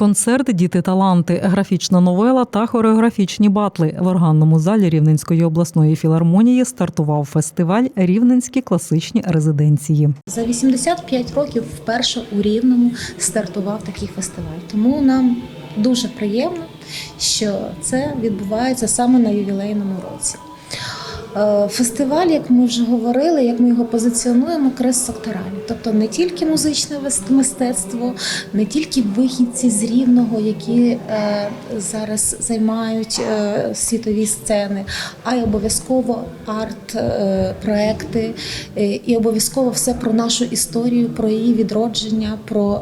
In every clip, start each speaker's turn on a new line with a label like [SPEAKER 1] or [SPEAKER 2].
[SPEAKER 1] Концерт Діти таланти, графічна новела та хореографічні батли в органному залі Рівненської обласної філармонії стартував фестиваль Рівненські класичні резиденції.
[SPEAKER 2] За 85 років вперше у Рівному стартував такий фестиваль. Тому нам дуже приємно, що це відбувається саме на ювілейному році. Е, Фестиваль, як ми вже говорили, як ми його позиціонуємо, крест-секторальний. Тобто не тільки музичне мистецтво, не тільки вихідці з рівного, які е, зараз займають е, світові сцени, а й обов'язково арт-проекти, і обов'язково все про нашу історію, про її відродження, про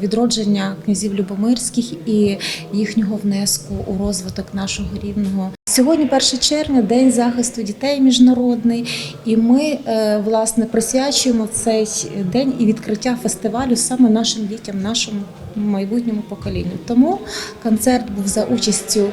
[SPEAKER 2] відродження князів Любомирських і їхнього внеску у розвиток нашого рівного. Сьогодні 1 червня, день захисту дітей міжнародний, і ми е, власне присвячуємо цей день і відкриття фестивалю саме нашим дітям, нашому майбутньому поколінню. Тому концерт був за участю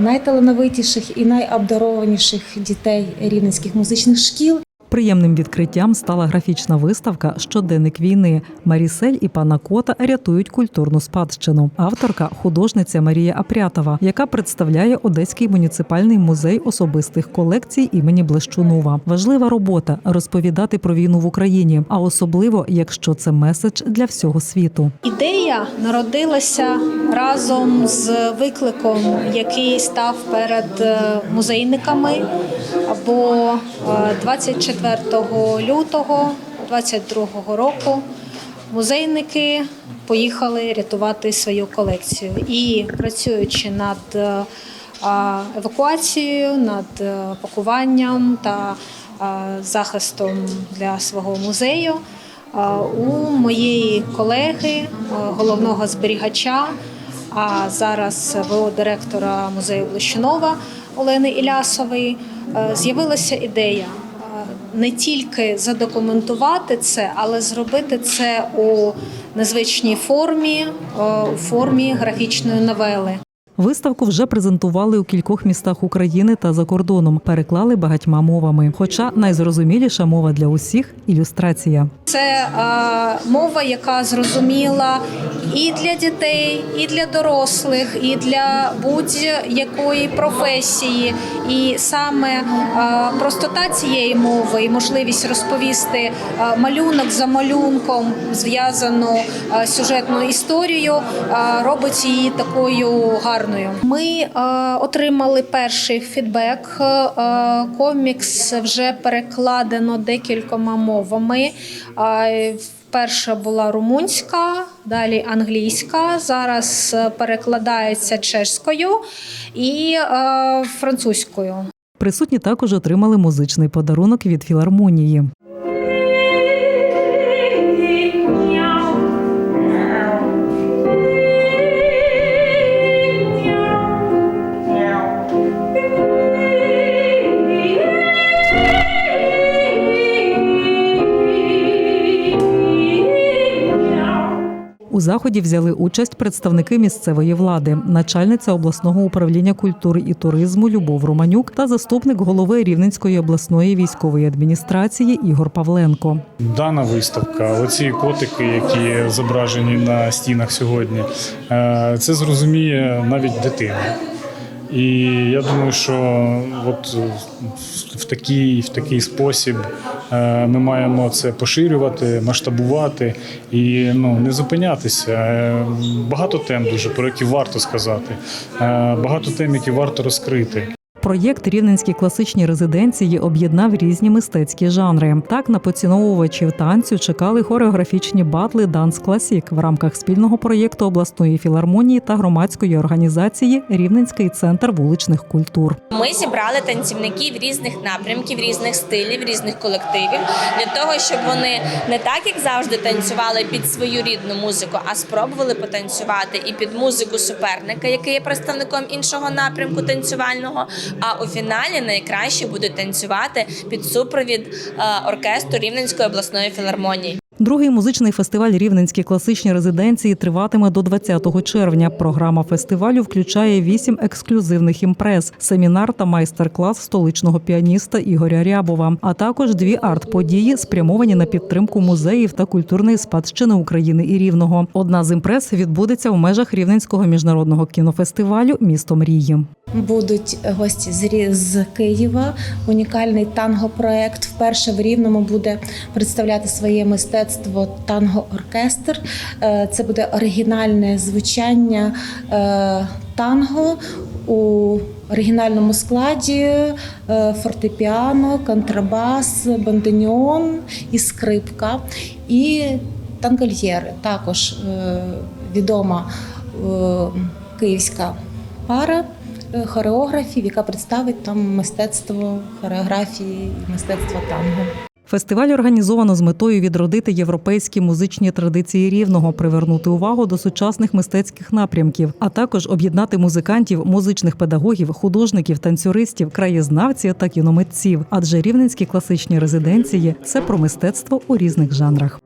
[SPEAKER 2] найталановитіших і найобдарованіших дітей рівненських музичних шкіл.
[SPEAKER 1] Приємним відкриттям стала графічна виставка Щоденник війни. Марісель і пана кота рятують культурну спадщину. Авторка художниця Марія Апрятова, яка представляє Одеський муніципальний музей особистих колекцій імені Блещунова. Важлива робота розповідати про війну в Україні, а особливо якщо це меседж для всього світу.
[SPEAKER 3] Ідея народилася разом з викликом, який став перед е, музейниками або 24 4 лютого 22-го року музейники поїхали рятувати свою колекцію і працюючи над е, евакуацією, над е, пакуванням та е, захистом для свого музею. У моєї колеги, головного зберігача, а зараз ВО директора музею Блищунова Олени Ілясової, з'явилася ідея не тільки задокументувати це, але зробити це у незвичній формі, е, у формі графічної новели.
[SPEAKER 1] Виставку вже презентували у кількох містах України та за кордоном. Переклали багатьма мовами. Хоча найзрозуміліша мова для усіх ілюстрація.
[SPEAKER 3] Це е, мова, яка зрозуміла і для дітей, і для дорослих, і для будь-якої професії. І саме е, простота цієї мови і можливість розповісти е, малюнок за малюнком зв'язану е, сюжетну історію е, робить її такою гарною. Ми е, отримали перший фідбек. Е, комікс вже перекладено декількома мовами. Е, Перша була румунська, далі англійська. Зараз перекладається чеською і е, французькою.
[SPEAKER 1] Присутні також отримали музичний подарунок від філармонії. Заході взяли участь представники місцевої влади, начальниця обласного управління культури і туризму Любов Романюк та заступник голови Рівненської обласної військової адміністрації Ігор Павленко.
[SPEAKER 4] Дана виставка, оці котики, які зображені на стінах сьогодні, е, це зрозуміє навіть дитина. І я думаю, що от в такий, в такий спосіб е, ми маємо це поширювати, масштабувати і ну, не зупинятися. Е, Багато тем дуже, про які варто сказати, Е, багато тем, які варто розкрити.
[SPEAKER 1] Проєкт Рівненські класичні резиденції об'єднав різні мистецькі жанри. Так на поціновувачів танцю чекали хореографічні батли Данс Класік в рамках спільного проєкту обласної філармонії та громадської організації Рівненський центр вуличних культур.
[SPEAKER 5] Ми зібрали танцівників різних напрямків, різних стилів, різних колективів для того, щоб вони не так, як завжди, танцювали під свою рідну музику, а спробували потанцювати і під музику суперника, який є представником іншого напрямку танцювального. А у фіналі найкраще будуть танцювати під супровід е, оркестру Рівненської обласної філармонії.
[SPEAKER 1] Другий музичний фестиваль Рівненські класичні резиденції триватиме до 20 червня. Програма фестивалю включає вісім ексклюзивних імпрез, семінар та майстер-клас столичного піаніста Ігоря Рябова, а також дві арт-події, спрямовані на підтримку музеїв та культурної спадщини України і Рівного. Одна з імпрез відбудеться в межах Рівненського міжнародного кінофестивалю Місто мрії.
[SPEAKER 2] Будуть гості з, з Києва. Унікальний танго-проект. Вперше в Рівному буде представляти своє мистецтво танго-оркестр. Е, Це буде оригінальне звучання е, танго у оригінальному складі е, фортепіано, контрабас, бандоніон і скрипка. І тангольєри також відома київська пара хореографів, яка представить там мистецтво хореографії і мистецтво танго.
[SPEAKER 1] Фестиваль організовано з метою відродити європейські музичні традиції рівного, привернути увагу до сучасних мистецьких напрямків, а також об'єднати музикантів, музичних педагогів, художників, танцюристів, краєзнавців та кіномитців. Адже рівненські класичні резиденції це про мистецтво у різних жанрах.